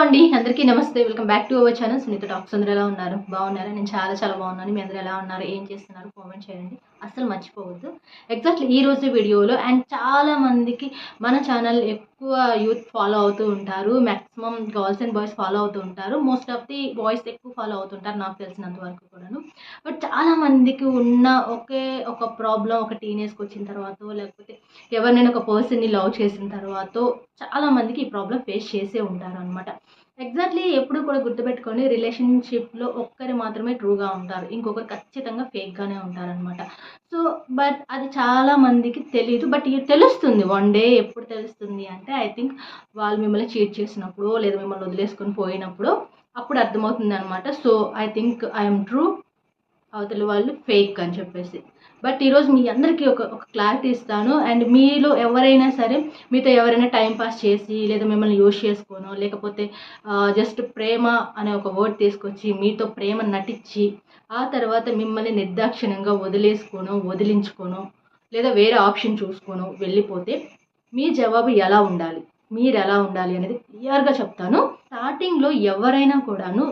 అండి అందరికీ నమస్తే. Welcome back to our channel Sunitha talks అందరూ ఎలా ఉన్నారు? బాగున్నారా? నేను చాలా చాలా బాగున్నాను. మీ అందరూ ఎలా ఉన్నారు? ఏం చేస్తున్నారు? కామెంట్ చేయండి. అస్సలు మర్చిపోవద్దు. ఎగ్జాక్ట్లీ ఈ రోజు వీడియోలో అండ్ చాలామందికి మన ఛానల్ ఎక్కువ యూత్ ఫాలో అవుతూ ఉంటారు. Maximum girls and boys follow అవుతూ ఉంటారు. మోస్ట్ ఆఫ్ ది బాయ్స్ ఎక్కువ ఫాలో అవుతుంటారు నాకు తెలిసినంత వరకు కూడాను. బట్ చాలామందికి ఉన్న ఒకే ఒక ప్రాబ్లం ఒక టీనేజ్కి వచ్చిన తర్వాత లేకపోతే ఎవరినైనా ఒక పర్సన్ని లవ్ చేసిన తర్వాత చాలామందికి ఈ ప్రాబ్లం ఫేస్ చేసే ఉంటారు అనమాట ఎగ్జాక్ట్లీ ఎప్పుడు కూడా గుర్తుపెట్టుకొని రిలేషన్షిప్లో ఒక్కరు మాత్రమే ట్రూగా ఉంటారు. ఇంకొకరు ఖచ్చితంగా ఫేక్గానే ఉంటారనమాట సో బట్ అది చాలా మందికి తెలియదు బట్ ఇది తెలుస్తుంది. వన్ డే ఎప్పుడు తెలుస్తుంది అంటే ఐ థింక్ వాళ్ళు మిమ్మల్ని చీట్ చేసినప్పుడు లేదా మిమ్మల్ని వదిలేసుకొని పోయినప్పుడు అప్పుడు అర్థమవుతుంది అనమాట so I think I'm true అవతల వాళ్ళు ఫేక్ అని చెప్పేసి. బట్ ఈరోజు మీ అందరికీ ఒక ఒక క్లారిటీ ఇస్తాను. అండ్ మీలో ఎవరైనా సరే మీతో ఎవరైనా టైం పాస్ చేసి లేదా మిమ్మల్ని యూజ్ చేసుకోనో లేకపోతే జస్ట్ ప్రేమ అనే ఒక వర్డ్ తీసుకొచ్చి మీతో ప్రేమ నటించి ఆ తర్వాత మిమ్మల్ని నిర్దాక్షిణ్యంగా వదిలేసుకోను వదిలించుకోనో లేదా వేరే ఆప్షన్ చూసుకోనో వెళ్ళిపోతే మీ జవాబు ఎలా ఉండాలి? మీరు ఎలా ఉండాలి అనేది క్లియర్గా చెప్తాను. స్టార్టింగ్లో ఎవరైనా కూడాను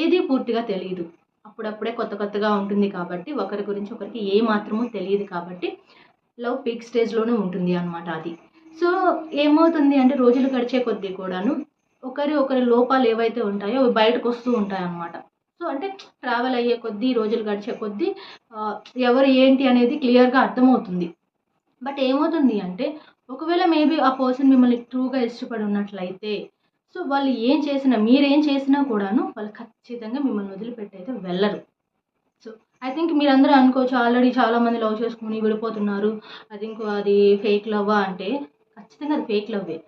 ఏది పూర్తిగా తెలియదు. అప్పుడప్పుడే కొత్త కొత్తగా ఉంటుంది కాబట్టి ఒకరి గురించి ఒకరికి ఏ మాత్రమో తెలియదు కాబట్టి లవ్ పీక్ స్టేజ్లోనే ఉంటుంది అనమాట అది. సో ఏమవుతుంది అంటే రోజులు గడిచే కొద్దీ కూడాను ఒకరి ఒకరి లోపాలు ఏవైతే ఉంటాయో అవి బయటకు వస్తూ ఉంటాయి అన్నమాట. సో అంటే ట్రావెల్ అయ్యే కొద్దీ రోజులు గడిచే కొద్దీ ఎవరు ఏంటి అనేది క్లియర్గా అర్థమవుతుంది. బట్ ఏమవుతుంది అంటే ఒకవేళ మేబీ ఆ పర్సన్ మిమ్మల్ని ట్రూగా ఇష్టపడి ఉన్నట్లయితే సో వాళ్ళు ఏం చేసినా మీరేం చేసినా కూడాను వాళ్ళు ఖచ్చితంగా మిమ్మల్ని వదిలిపెట్టి అయితే వెళ్ళరు. సో ఐ థింక్ మీరందరూ అనుకోవచ్చు ఆల్రెడీ చాలామంది లవ్ చేసుకుని విడిపోతున్నారు. ఐ థింక్ అది ఫేక్ లవ్వా అంటే ఖచ్చితంగా అది ఫేక్ లవ్వే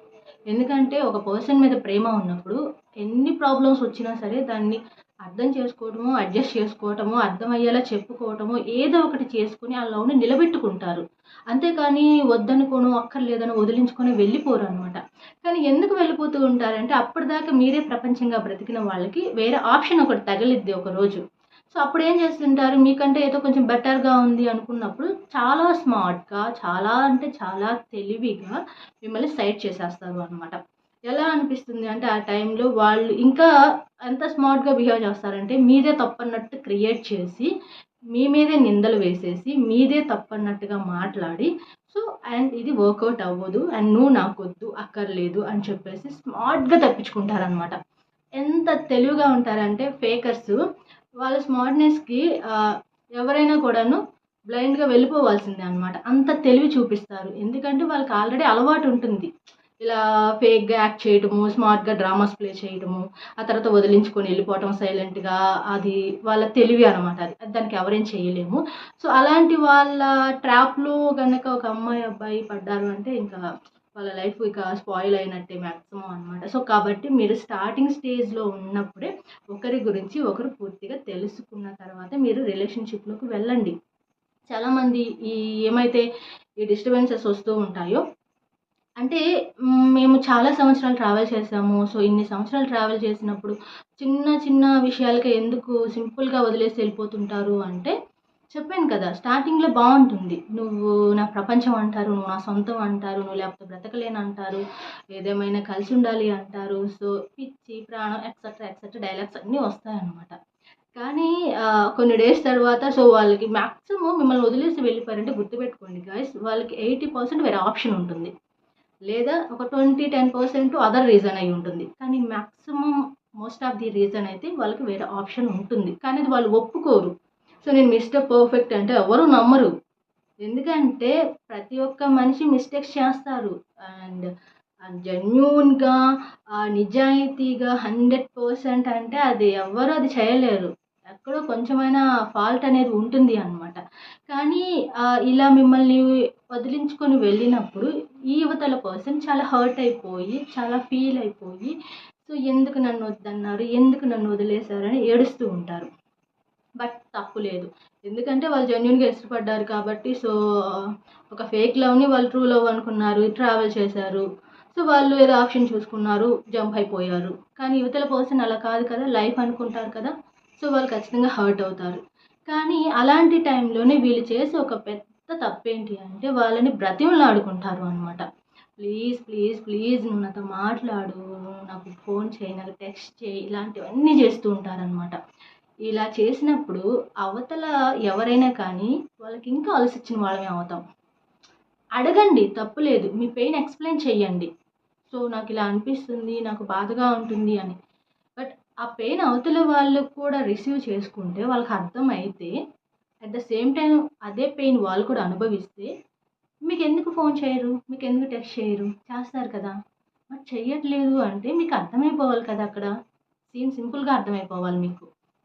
ఎందుకంటే ఒక పర్సన్ మీద ప్రేమ ఉన్నప్పుడు ఎన్ని ప్రాబ్లమ్స్ వచ్చినా సరే దాన్ని అర్థం చేసుకోవటము అడ్జస్ట్ చేసుకోవటము అర్థమయ్యేలా చెప్పుకోవటము ఏదో ఒకటి చేసుకుని ఆ లవ్ని నిలబెట్టుకుంటారు. అంతేకాని వద్దనుకోను అక్కర్లేదని వదిలించుకొని వెళ్ళిపోరు అనమాట కానీ ఎందుకు వెళ్ళిపోతూ ఉంటారంటే అప్పటిదాకా మీరే ప్రపంచంగా బ్రతికిన వాళ్ళకి వేరే ఆప్షన్ ఒకటి తగిలిద్ది ఒక రోజు. సో అప్పుడు ఏం చేస్తుంటారు? మీకంటే ఏదో కొంచెం బెటర్గా ఉంది అనుకున్నప్పుడు చాలా స్మార్ట్గా చాలా అంటే చాలా తెలివిగా మిమ్మల్ని సైడ్ చేసేస్తారు అనమాట ఎలా అనిపిస్తుంది అంటే ఆ టైంలో వాళ్ళు ఇంకా ఎంత స్మార్ట్గా బిహేవ్ చేస్తారంటే మీదే తప్పన్నట్టు క్రియేట్ చేసి మీ మీదే నిందలు వేసేసి మీదే తప్పన్నట్టుగా మాట్లాడి సో అండ్ ఇది వర్కౌట్ అవ్వదు అండ్ నువ్వు నాకొద్దు అక్కర్లేదు అని చెప్పేసి స్మార్ట్గా తప్పించుకుంటారనమాట ఎంత తెలివిగా ఉంటారంటే ఫేకర్స్ వాళ్ళ స్మార్ట్నెస్కి ఎవరైనా కూడాను బ్లైండ్గా వెళ్ళిపోవాల్సిందే అనమాట అంత తెలివి చూపిస్తారు. ఎందుకంటే వాళ్ళకి ఆల్రెడీ అలవాటు ఉంటుంది. ఇలా ఫేక్గా యాక్ట్ చేయటము స్మార్ట్గా డ్రామాస్ ప్లే చేయటము ఆ తర్వాత వదిలించుకొని వెళ్ళిపోవటం సైలెంట్గా అది వాళ్ళ తెలివి అనమాట అది. అది దానికి ఎవరేం చేయలేము. సో అలాంటి వాళ్ళ ట్రాప్లో కనుక ఒక అమ్మాయి అబ్బాయి పడ్డారు అంటే ఇంకా వాళ్ళ లైఫ్ ఇక స్పాయిల్ అయినట్టే మ్యాక్సిమం అనమాట సో కాబట్టి మీరు స్టార్టింగ్ స్టేజ్లో ఉన్నప్పుడే ఒకరి గురించి ఒకరు పూర్తిగా తెలుసుకున్న తర్వాత మీరు రిలేషన్షిప్లోకి వెళ్ళండి. చాలామంది ఈ ఏమైతే ఈ డిస్టర్బెన్సెస్ వస్తూ ఉంటాయో అంటే మేము చాలా సంవత్సరాలు ట్రావెల్ చేసాము. సో ఇన్ని సంవత్సరాలు ట్రావెల్ చేసినప్పుడు చిన్న చిన్న విషయాలకే ఎందుకు సింపుల్గా వదిలేసి వెళ్ళిపోతుంటారు అంటే చెప్పాను కదా స్టార్టింగ్లో బాగుంటుంది. నువ్వు నా ప్రపంచం అంటారు నువ్వు నా సొంతం అంటారు నువ్వు లేకపోతే బ్రతకలేను అంటారు ఏదేమైనా కలిసి ఉండాలి అంటారు. సో పిచ్చి ప్రాణం ఎక్సెట్రా ఎక్సెట్రా డైలాగ్స్ అన్నీ వస్తాయన్నమాట. కానీ కొన్ని డేస్ తర్వాత సో వాళ్ళకి మ్యాక్సిమం మిమ్మల్ని వదిలేసి వెళ్ళిపోయారంటే గుర్తుపెట్టుకోండి గాయస్ వాళ్ళకి ఎయిటీ పర్సెంట్ వేరే ఆప్షన్ ఉంటుంది. లేదా ఒక twenty ten percent other reason అయి ఉంటుంది. కానీ maximum most of the reason అయితే వాళ్ళకి వేరే ఆప్షన్ ఉంటుంది. కానీ అది వాళ్ళు ఒప్పుకోరు. సో నేను మిస్టర్ పర్ఫెక్ట్ అంటే ఎవరు నమ్మరు. ఎందుకంటే ప్రతి ఒక్క మనిషి మిస్టేక్స్ చేస్తారు. అండ్ జెన్యున్గా నిజాయితీగా హండ్రెడ్ పర్సెంట్ అంటే అది ఎవరు అది చేయలేరు. ఎక్కడో కొంచెమైనా ఫాల్ట్ అనేది ఉంటుంది అనమాట కానీ ఇలా మిమ్మల్ని వదిలించుకొని వెళ్ళినప్పుడు ఈ యువతల కోసం చాలా హర్ట్ అయిపోయి చాలా ఫీల్ అయిపోయి సో ఎందుకు నన్ను వద్దన్నారు? ఎందుకు నన్ను వదిలేశారని ఏడుస్తూ ఉంటారు. బట్ తప్పు లేదు. ఎందుకంటే వాళ్ళు జెన్యున్గా ఇష్టపడ్డారు కాబట్టి సో ఒక ఫేక్ లవ్ని వాళ్ళు ట్రూ లవ్ అనుకున్నారు ట్రావెల్ చేశారు. సో వాళ్ళు ఏదో ఆప్షన్ చూసుకున్నారు జంప్ అయిపోయారు. కానీ యువతల పర్సన్ అలా కాదు కదా లైఫ్ అనుకుంటారు కదా. సో వాళ్ళు ఖచ్చితంగా హర్ట్ అవుతారు. కానీ అలాంటి టైంలోనే వీళ్ళు చేసే ఒక పెద్ద తప్పేంటి అంటే వాళ్ళని బ్రతిమలాడుకుంటారు అనమాట ప్లీజ్ ప్లీజ్ ప్లీజ్ నువ్వు నాతో మాట్లాడు నాకు ఫోన్ చేయి నాకు టెక్స్ట్ చేయి ఇలాంటివన్నీ చేస్తూ ఉంటారనమాట ఇలా చేసినప్పుడు అవతల ఎవరైనా కానీ వాళ్ళకి ఇంకా ఆలోచించిన వాళ్ళమే అవుతాం. అడగండి తప్పులేదు మీ పెయిన్ ఎక్స్ప్లెయిన్ చెయ్యండి. సో నాకు ఇలా అనిపిస్తుంది నాకు బాధగా ఉంటుంది అని. ఆ పెయిన్ అవతల వాళ్ళు కూడా రిసీవ్ చేసుకుంటే వాళ్ళకి అర్థమైతే అట్ ద సేమ్ టైం అదే పెయిన్ వాళ్ళు కూడా అనుభవిస్తే మీకు ఎందుకు ఫోన్ చేయరు? మీకు ఎందుకు టెక్స్ట్ చేయరు? చేస్తారు కదా. మరి చెయ్యట్లేదు అంటే మీకు అర్థమైపోవాలి కదా అక్కడ. సీన్ సింపుల్గా అర్థమైపోవాలి మీకు.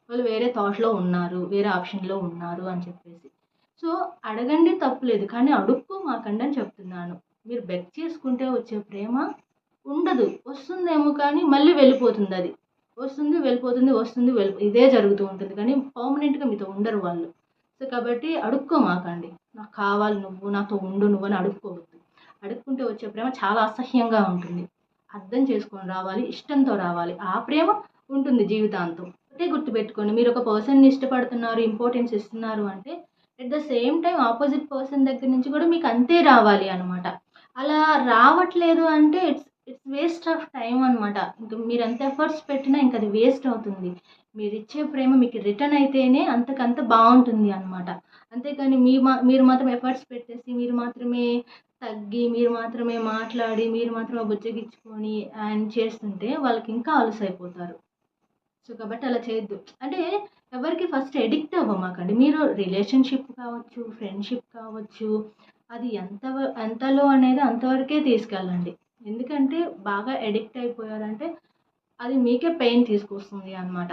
వాళ్ళు వేరే థాట్లో ఉన్నారు వేరే ఆప్షన్లో ఉన్నారు అని చెప్పేసి. సో అడగండి తప్పులేదు. కానీ అడుక్కోమాకండి అని చెప్తున్నాను. మీరు బెక్ చేసుకుంటే వచ్చే ప్రేమ ఉండదు. వస్తుందేమో కానీ మళ్ళీ వెళ్ళిపోతుంది అది. వస్తుంది వెళ్ళిపోతుంది వస్తుంది వెళ్ళి ఇదే జరుగుతూ ఉంటుంది. కానీ పర్మనెంట్గా మీతో ఉండరు వాళ్ళు. సో కాబట్టి అడుక్కోమాకండి. నాకు కావాలి నువ్వు నాతో ఉండు నువ్వు అని అడుక్కోవద్దు. అడుక్కుంటే వచ్చే ప్రేమ చాలా అసహ్యంగా ఉంటుంది. అర్థం చేసుకొని రావాలి ఇష్టంతో రావాలి. ఆ ప్రేమ ఉంటుంది జీవితాంతం. ఒకటే గుర్తుపెట్టుకోండి మీరు ఒక పర్సన్ని ఇష్టపడుతున్నారు ఇంపార్టెన్స్ ఇస్తున్నారు అంటే at the same time opposite person దగ్గర నుంచి కూడా మీకు అంతే రావాలి అనమాట అలా రావట్లేదు అంటే it's it's waste of time అనమాట ఇంకా మీరు ఎంత ఎఫర్ట్స్ పెట్టినా ఇంకా అది వేస్ట్ అవుతుంది. మీరు ఇచ్చే ప్రేమ మీకు రిటర్న్ అయితేనే అంతకంత బాగుంటుంది అనమాట అంతేకాని మీ మా మీరు మాత్రం ఎఫర్ట్స్ పెట్టేసి మీరు మాత్రమే తగ్గి మీరు మాత్రమే మాట్లాడి మీరు మాత్రమే బుజ్జగించుకొని అండ్ చేస్తుంటే వాళ్ళకి ఇంకా అలసైపోతారు. సో కాబట్టి అలా చేయొద్దు. అంటే ఎవరికి ఫస్ట్ ఎడిక్ట్ అవ్వమాకండి. మీరు రిలేషన్షిప్ కావచ్చు ఫ్రెండ్షిప్ కావచ్చు అది ఎంత ఎంతలో అనేది అంతవరకే తీసుకెళ్ళండి. ఎందుకంటే బాగా ఎడిక్ట్ అయిపోయారంటే అది మీకే పెయిన్ తీసుకొస్తుంది అనమాట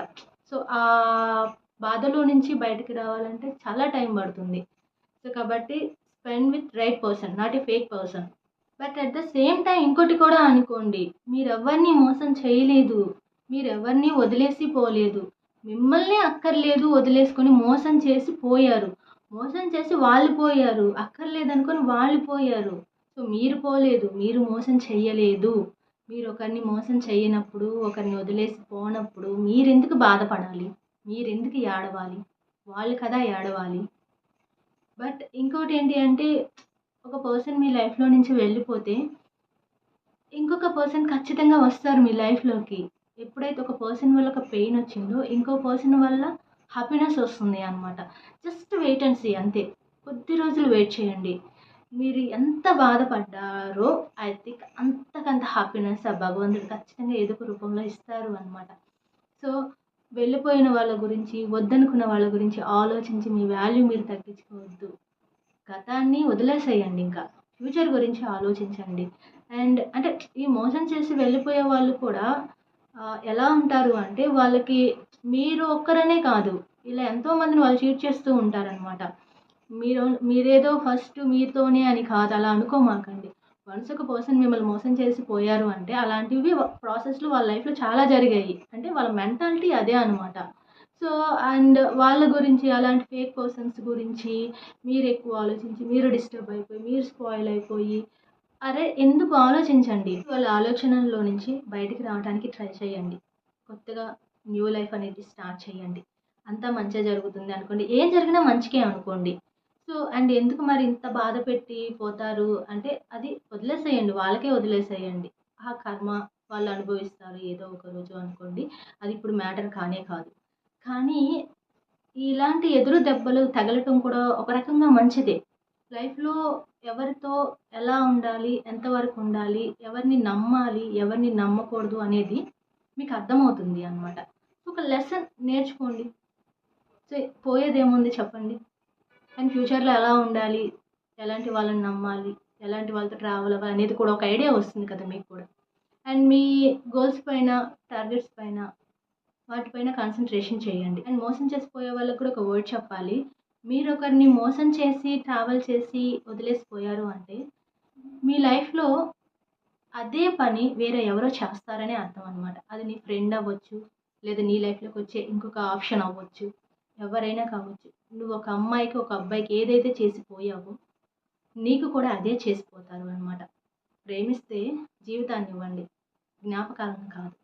సో ఆ బాధలో నుంచి బయటకు రావాలంటే చాలా టైం పడుతుంది. సో కాబట్టి spend with right person not a fake person. But at the same time ఇంకోటి కూడా అనుకోండి మీరెవరిని మోసం చేయలేదు మీరెవరిని వదిలేసి పోలేదు మిమ్మల్ని అక్కర్లేదు వదిలేసుకొని మోసం చేసి పోయారు. మోసం చేసి వాళ్ళు పోయారు అక్కర్లేదు అనుకొని వాళ్ళు పోయారు. సో మీరు పోలేదు మీరు మోసం చెయ్యలేదు. మీరు ఒకరిని మోసం చేయనప్పుడు ఒకరిని వదిలేసి పోనప్పుడు మీరెందుకు బాధపడాలి? మీరెందుకు ఏడవాలి? వాళ్ళు కదా ఏడవాలి. బట్ ఇంకోటి ఏంటి అంటే ఒక పర్సన్ మీ లైఫ్లో నుంచి వెళ్ళిపోతే ఇంకొక పర్సన్ ఖచ్చితంగా వస్తారు మీ లైఫ్లోకి. ఎప్పుడైతే ఒక పర్సన్ వల్ల ఒక పెయిన్ వచ్చిందో ఇంకో పర్సన్ వల్ల హ్యాపీనెస్ వస్తుంది అనమాట జస్ట్ వెయిట్ అండ్ సీ అంతే. కొద్ది రోజులు వెయిట్ చేయండి. మీరు ఎంత బాధపడ్డారో ఐ థింక్ అంతకంత హ్యాపీనెస్ ఆ భగవంతుడు ఖచ్చితంగా ఏదో ఒక రూపంలో ఇస్తారు అనమాట సో వెళ్ళిపోయిన వాళ్ళ గురించి వద్దనుకున్న వాళ్ళ గురించి ఆలోచించి మీ వాల్యూ మీరు తగ్గించుకోవద్దు. గతాన్ని వదిలేసేయండి ఇంకా. ఫ్యూచర్ గురించి ఆలోచించండి. అండ్ అంటే ఈ మోసం చేసి వెళ్ళిపోయే వాళ్ళు కూడా ఎలా ఉంటారు అంటే వాళ్ళకి మీరు ఒక్కరనే కాదు ఇలా ఎంతోమందిని వాళ్ళు చీట్ చేస్తూ ఉంటారనమాట మీరు మీరేదో ఫస్ట్ మీతోనే అని కాదు అలా అనుకోమాకండి. వన్స్ ఒక పర్సన్ మిమ్మల్ని మోసం చేసి పోయారు అంటే అలాంటివి ప్రాసెస్లో వాళ్ళ లైఫ్లో చాలా జరిగాయి. అంటే వాళ్ళ మెంటాలిటీ అదే అనమాట సో అండ్ వాళ్ళ గురించి అలాంటి ఫేక్ పర్సన్స్ గురించి మీరు ఎక్కువ ఆలోచించి మీరు డిస్టర్బ్ అయిపోయి మీరు స్పాయిల్ అయిపోయి అరే ఎందుకు ఆలోచించండి? వాళ్ళ ఆలోచనల్లో నుంచి బయటికి రావడానికి ట్రై చేయండి. కొత్తగా న్యూ లైఫ్ అనేది స్టార్ట్ చేయండి. అంతా మంచిగా జరుగుతుంది అనుకోండి. ఏం జరిగినా మంచికే అనుకోండి. సో అండ్ ఎందుకు మరి ఇంత బాధ పెట్టి పోతారు? అంటే అది వదిలేసేయండి వాళ్ళకే వదిలేసేయండి. ఆ కర్మ వాళ్ళు అనుభవిస్తారు ఏదో ఒక రోజు అనుకోండి. అది ఇప్పుడు మ్యాటర్ కానే కాదు. కానీ ఇలాంటి ఎదురు దెబ్బలు తగలటం కూడా ఒక రకంగా మంచిదే. లైఫ్లో ఎవరితో ఎలా ఉండాలి ఎంతవరకు ఉండాలి ఎవరిని నమ్మాలి ఎవరిని నమ్మకూడదు అనేది మీకు అర్థమవుతుంది అనమాట ఒక లెసన్ నేర్చుకోండి. సో పోయేదేముంది చెప్పండి? అండ్ ఫ్యూచర్లో ఎలా ఉండాలి? ఎలాంటి వాళ్ళని నమ్మాలి? ఎలాంటి వాళ్ళతో ట్రావెల్ అవ్వాలి అనేది కూడా ఒక ఐడియా వస్తుంది కదా మీకు కూడా. అండ్ మీ గోల్స్ పైన టార్గెట్స్ పైన వాటిపైన కాన్సన్ట్రేషన్ చేయండి. అండ్ మోసం చేసిపోయే వాళ్ళకి కూడా ఒక వర్డ్ చెప్పాలి. మీరు ఒకరిని మోసం చేసి ట్రావెల్ చేసి వదిలేసిపోయారు అంటే మీ లైఫ్లో అదే పని వేరే ఎవరో చేస్తారనే అర్థం అనమాట అది నీ ఫ్రెండ్ అవ్వచ్చు లేదా నీ లైఫ్లోకి వచ్చే ఇంకొక ఆప్షన్ అవ్వచ్చు ఎవరైనా కావచ్చు. నువ్వు ఒక అమ్మాయికి ఒక అబ్బాయికి ఏదైతే చేసిపోయావో నీకు కూడా అదే చేసిపోతారు అనమాట ప్రేమిస్తే జీవితాన్ని ఇవ్వండి. జ్ఞాపకాలను కాదు.